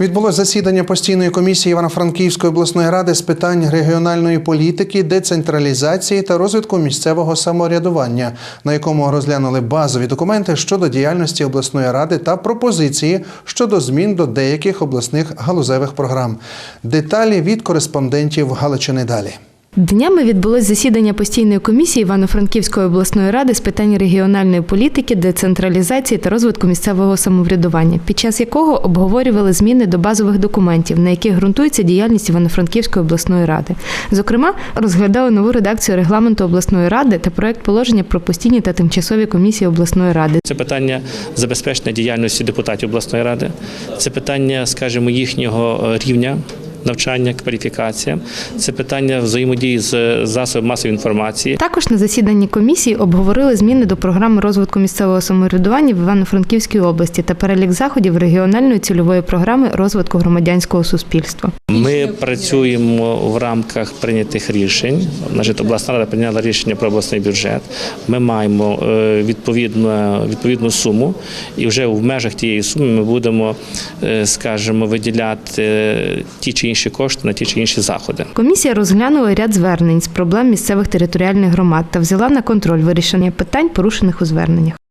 Відбулось засідання постійної комісії Івано-Франківської обласної ради з питань регіональної політики, децентралізації та розвитку місцевого самоврядування, на якому розглянули базові документи щодо діяльності обласної ради та пропозиції щодо змін до деяких обласних галузевих програм. Деталі від кореспондентів Галичини далі. Днями відбулось засідання постійної комісії Івано-Франківської обласної ради з питань регіональної політики, децентралізації та розвитку місцевого самоврядування, під час якого обговорювали зміни до базових документів, на яких ґрунтується діяльність Івано-Франківської обласної ради. Зокрема, розглядали нову редакцію регламенту обласної ради та проект положення про постійні та тимчасові комісії обласної ради. Це питання забезпечення діяльності депутатів обласної ради, це питання, скажімо, їхнього рівня. Навчання, кваліфікація це питання взаємодії з засобами масової інформації. Також на засіданні комісії обговорили зміни до програми розвитку місцевого самоврядування в Івано-Франківській області та перелік заходів регіональної цільової програми розвитку громадянського суспільства. Ми працюємо в рамках прийнятих рішень. Значить, обласна рада прийняла рішення про обласний бюджет. Ми маємо е, відповідну, відповідну суму, і вже в межах тієї суми ми будемо, е, скажімо, виділяти е, ті інші кошти на ті чи інші заходи. Комісія розглянула ряд звернень з проблем місцевих територіальних громад та взяла на контроль вирішення питань, порушених у зверненнях.